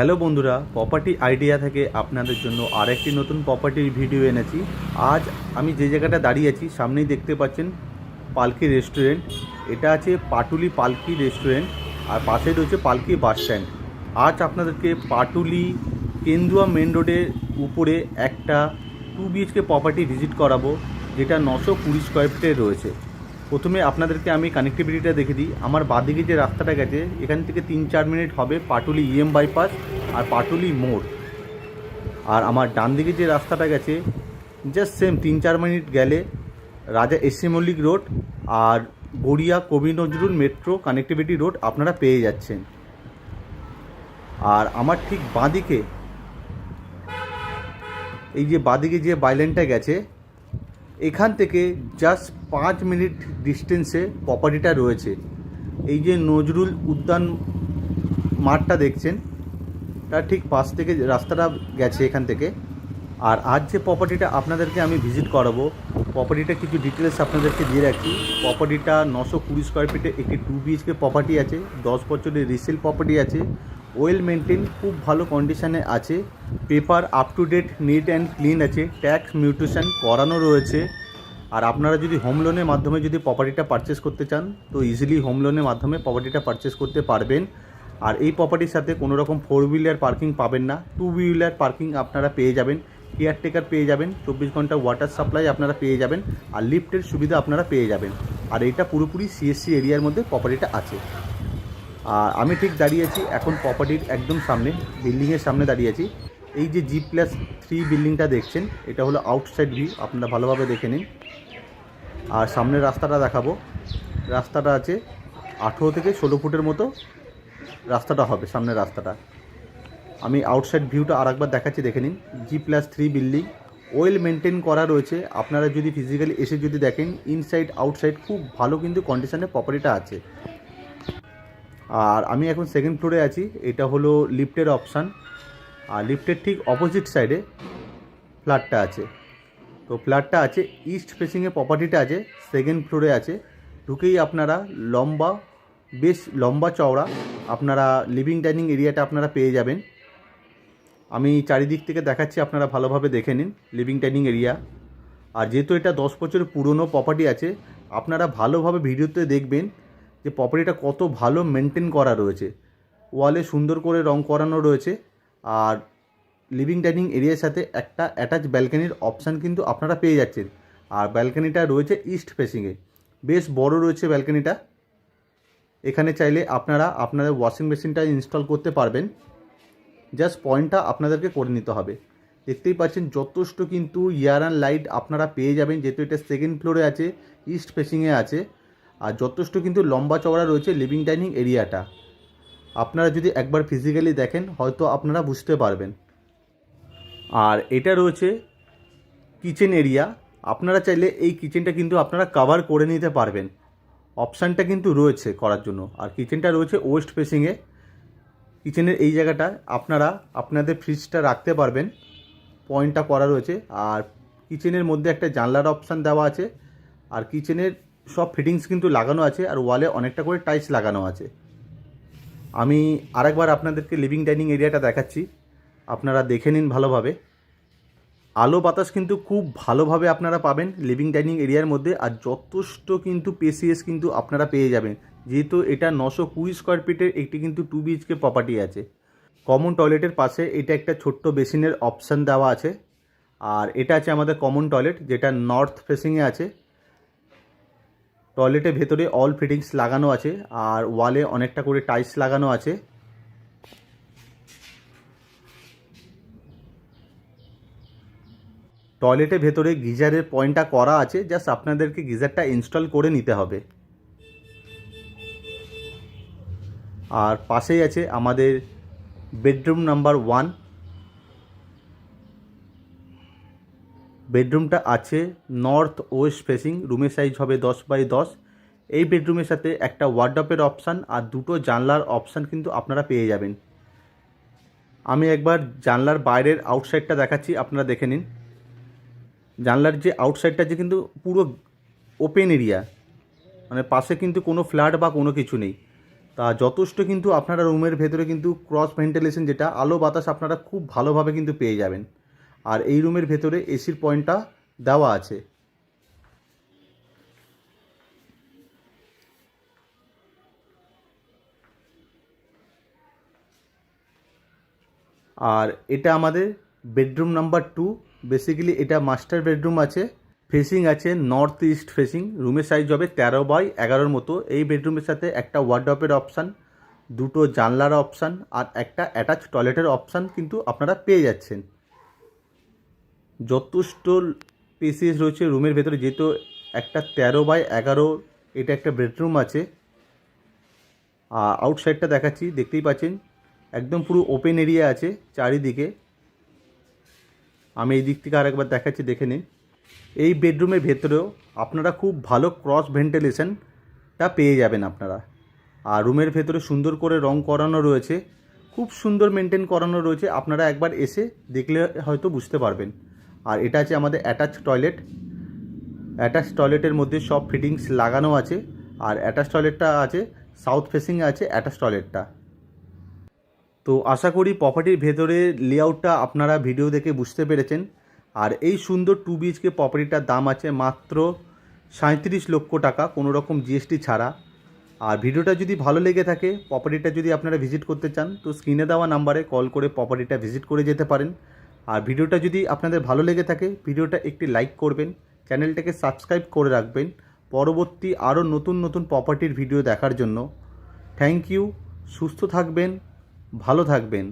Hello বন্ধুরা property idea থেকে আপনাদের জন্য আরেকটি নতুন প্রপার্টির ভিডিও এনেছি। আজ আমি যে জায়গাটা দাঁড়িয়ে আছি, সামনেই দেখতে পাচ্ছেন পালকি রেস্টুরেন্ট এটা আছে পাটুলি পালকি রেস্টুরেন্ট আর পাশে রয়েছে পালকি বাস স্ট্যান্ড আজ আপনাদেরকে পাটুলি কেন্দুয়া মেন রোডের উপরে একটা টু বিএইচকে প্রপার্টি ভিজিট করাবো, যেটা নশো কুড়ি স্কোয়ার ফিটে রয়েছে। প্রথমে আপনাদেরকে আমি কানেক্টিভিটিটা দেখে দিই। আমার বাদিকে যে রাস্তাটা গেছে, এখান থেকে তিন চার মিনিট হবে পাটুলি ইএম বাইপাস আর পাটুলি মোড়। আর আমার ডান দিকে যে রাস্তাটা গেছে জাস্ট সেম তিন চার মিনিট গেলে রাজা এসসি মল্লিক রোড আর গড়িয়া কবি নজরুল মেট্রো কানেক্টিভিটি রোড আপনারা পেয়ে যাচ্ছেন। আর আমার ঠিক বাঁদিকে, এই যে বাঁদিকে যে বাইলেনটা গেছে এখান থেকে জাস্ট পাঁচ মিনিট ডিস্টেন্সে প্রপার্টিটা রয়েছে। এই যে নজরুল উদ্যান মাঠটা দেখছেন, তার ঠিক পাশ থেকে রাস্তাটা গেছে এখান থেকে। আর আজ যে প্রপার্টিটা আপনাদেরকে আমি ভিজিট করাবো প্রপার্টিটা কিছু ডিটেলস আপনাদেরকে দিয়ে রাখছি। প্রপার্টিটা নশো কুড়ি স্কোয়ার ফিটে একটি টু বিএইচকে প্রপার্টি আছে, দশ বছরের রিসেল প্রপার্টি আছে ওয়েল মেনটেন খুব ভালো কন্ডিশানে আছে paper up to date neat and clean আছে ট্যাক্স মিউটেশন করানো রয়েছে। আর আপনারা যদি হোম লোনের মাধ্যমে যদি প্রপার্টিটা পারচেস করতে চান, তো ইজিলি হোম লোনের মাধ্যমে প্রপার্টিটা পারচেস করতে পারবেন। আর এই প্রপার্টির সাথে কোনো রকম ফোর হুইলার পার্কিং পাবেন না। টু হুইলার পার্কিং আপনারা পেয়ে যাবেন কেয়ারটেকার পেয়ে যাবেন, চব্বিশ ঘণ্টা ওয়াটার সাপ্লাই আপনারা পেয়ে যাবেন, আর লিফটের সুবিধা আপনারা পেয়ে যাবেন। আর এটা পুরোপুরি সিএসসি এরিয়ার মধ্যে প্রপার্টিটা আছে। আর আমি ঠিক দাঁড়িয়ে আছি, এখন প্রপার্টির একদম সামনে বিল্ডিংয়ের সামনে দাঁড়িয়ে আছি। এই যে জি প্লাস থ্রি বিল্ডিংটা দেখছেন, এটা হলো আউটসাইড ভিউ আপনারা ভালোভাবে দেখে নিন। আর সামনের রাস্তাটা দেখাবো। রাস্তাটা আছে আঠেরো থেকে ষোলো ফুটের মতো রাস্তাটা হবে, সামনের রাস্তাটা। আমি আউটসাইড ভিউটা আরেকবার দেখাচ্ছি, দেখে নিন। G plus three building well maintain করা রয়েছে। আপনারা যদি ফিজিক্যালি এসে যদি দেখেন ইনসাইড আউটসাইড খুব ভালো কিন্তু কন্ডিশনে প্রপার্টিটা আছে। আর আমি এখন সেকেন্ড ফ্লোরে আছি, এটা হলো লিফটের অপশান আর লিফটের ঠিক অপোজিট সাইডে ফ্ল্যাটটা আছে। তো ফ্ল্যাটটা আছে ইস্ট ফেসিংয়ে প্রপার্টিটা আছে সেকেন্ড ফ্লোরে আছে। ঢুকেই আপনারা লম্বা, বেশ লম্বা চওড়া আপনারা লিভিং ডাইনিং এরিয়াটা আপনারা পেয়ে যাবেন। আমি চারিদিক থেকে দেখাচ্ছি, আপনারা ভালোভাবে দেখে নিন লিভিং ডাইনিং এরিয়া আর যেহেতু এটা দশ বছরের পুরনো প্রপার্টি আছে, আপনারা ভালোভাবে ভিডিওতে দেখবেন যে প্রপার্টিটা কত ভালো মেনটেন করা রয়েছে। ওয়ালে সুন্দর করে রং করানো রয়েছে। আর লিভিং ডাইনিং এরিয়ার সাথে একটা অ্যাটাচ ব্যালকানির অপশান কিন্তু আপনারা পেয়ে যাচ্ছেন। আর ব্যালকানিটা রয়েছে ইস্ট ফেসিংয়ে বেশ বড় রয়েছে ব্যালকানিটা এখানে চাইলে আপনারা আপনাদের ওয়াশিং মেশিনটা ইনস্টল করতে পারবেন। জাস্ট পয়েন্টটা আপনাদেরকে করে নিতে হবে। দেখতেই পাচ্ছেন যথেষ্ট কিন্তু ইয়ার অ্যান্ড লাইট আপনারা পেয়ে যাবেন, যেহেতু এটা সেকেন্ড ফ্লোরে আছে ইস্ট ফেসিংয়ে আছে। আর যথেষ্ট কিন্তু লম্বা চওড়া রয়েছে লিভিং ডাইনিং এরিয়াটা আপনারা যদি একবার ফিজিক্যালি দেখেন, হয়তো আপনারা বুঝতে পারবেন। আর এটা রয়েছে কিচেন এরিয়া আপনারা চাইলে এই কিচেনটা কিন্তু আপনারা কভার করে নিতে পারবেন। অপশানটা কিন্তু রয়েছে করার জন্য। আর কিচেনটা রয়েছে ওয়েস্ট ফেসিংয়ে কিচেনের এই জায়গাটা আপনারা আপনাদের ফ্রিজটা রাখতে পারবেন। পয়েন্টটা করা রয়েছে। আর কিচেনের মধ্যে একটা জানলার অপশান দেওয়া আছে। আর কিচেনের সব ফিটিংস কিন্তু লাগানো আছে। আর ওয়ালে অনেকটা করে টাইলস লাগানো আছে। আমি আরেকবার আপনাদেরকে লিভিং ডাইনিং এরিয়াটা দেখাচ্ছি। আপনারা দেখে নিন ভালোভাবে। আলো বাতাস কিন্তু খুব ভালোভাবে আপনারা পাবেন লিভিং ডাইনিং এরিয়ার মধ্যে আর যথেষ্ট কিন্তু পেসিএস কিন্তু আপনারা পেয়ে যাবেন। যেহেতু এটা নশো কুড়ি স্কোয়ার ফিটের একটি কিন্তু টু বিএইচকে প্রপার্টি আছে। কমন টয়লেটের পাশে এটা একটা ছোট্ট বেসিনের অপশান দেওয়া আছে। আর এটা আছে আমাদের কমন টয়লেট যেটা নর্থ ফেসিংয়ে আছে। টয়লেটের ভেতরে অল ফিটিংস লাগানো আছে, আর ওয়ালে অনেকটা করে টাইলস লাগানো আছে। টয়লেটের ভেতরে গিজারের পয়েন্টটা করা আছে জাস্ট আপনাদেরকে গিজারটা ইনস্টল করে নিতে হবে। আর পাশেই আছে আমাদের বেডরুম নাম্বার ওয়ান বেডরুমটা আছে নর্থ ওয়েস্ট ফেসিং, রুমের সাইজ হবে দশ বাই দশ। এই বেডরুমের সাথে একটা ওয়ার্ডপের অপশান আর দুটো জানলার অপশান কিন্তু আপনারা পেয়ে যাবেন। আমি একবার জানলার বাইরের আউটসাইডটা দেখাচ্ছি, আপনারা দেখে নিন। জানলার যে আউটসাইডটা যে কিন্তু পুরো ওপেন এরিয়া মানে পাশে কিন্তু কোনো ফ্ল্যাট বা কোনো কিছু নেই। তা যথেষ্ট কিন্তু আপনারা রুমের ভেতরে কিন্তু ক্রস ভেন্টিলেশন যেটা, আলো বাতাস আপনারা খুব ভালোভাবে কিন্তু পেয়ে যাবেন। আর এই রুমের ভেতরে এসির পয়েন্টটা দেওয়া আছে। আর এটা আমাদের বেডরুম নাম্বার টু। বেসিক্যালি এটা মাস্টার বেডরুম আছে, ফেসিং আছে, নর্থ ইস্ট ফেসিং। রুমের সাইজ হবে তেরো বাই এগারোর মতো। এই বেডরুমের সাথে একটা ওয়ার্ড্রপের অপশান, দুটো জানলার অপশান আর একটা অ্যাটাচ টয়লেটের অপশান কিন্তু আপনারা পেয়ে যাচ্ছেন। যথেষ্ট স্পেসিয়াস রয়েছে রুমের ভেতরে, যেহেতু একটা তেরো বাই এগারো, এটা একটা বেডরুম আছে। আর আউটসাইডটা দেখাচ্ছি, দেখতেই পাচ্ছেন, একদম পুরো ওপেন এরিয়া আছে চারিদিকে। আমি এই দিক থেকে আরেকবার দেখাচ্ছি, দেখে নিন। এই বেডরুমের ভেতরেও আপনারা খুব ভালো ক্রস ভেন্টিলেশনটা পেয়ে যাবেন আপনারা। আর রুমের ভেতরে সুন্দর করে রং করানো রয়েছে, খুব সুন্দর মেনটেন করানো রয়েছে, আপনারা একবার এসে দেখলে হয়তো বুঝতে পারবেন। আর এটা আছে আমাদের অ্যাটাচ টয়লেট অ্যাটাচ টয়লেটের মধ্যে সব ফিটিংস লাগানো আছে। আর অ্যাটাচ টয়লেটটা আছে সাউথ ফেসিংয়ে আছে অ্যাটাচ টয়লেটটা তো আশা করি প্রপার্টির ভেতরে লেআউটটা আপনারা ভিডিও দেখে বুঝতে পেরেছেন। আর এই সুন্দর টু বিএইচকে প্রপার্টিটার দাম আছে মাত্র সাঁত্রিশ লক্ষ টাকা, কোনো রকম জিএসটি ছাড়া। আর ভিডিওটা যদি ভালো লেগে থাকে প্রপার্টিটা যদি আপনারা ভিজিট করতে চান, তো স্ক্রিনে দেওয়া নাম্বারে কল করে প্রপার্টিটা ভিজিট করে যেতে পারেন। আর ভিডিওটা যদি আপনাদের ভালো লেগে থাকে, ভিডিওটা একটি লাইক করবেন, চ্যানেলটাকে সাবস্ক্রাইব করে রাখবেন। পরবর্তী আরও নতুন নতুন প্রপার্টির ভিডিও দেখার জন্য। থ্যাংক ইউ সুস্থ থাকবেন, ভালো থাকবেন।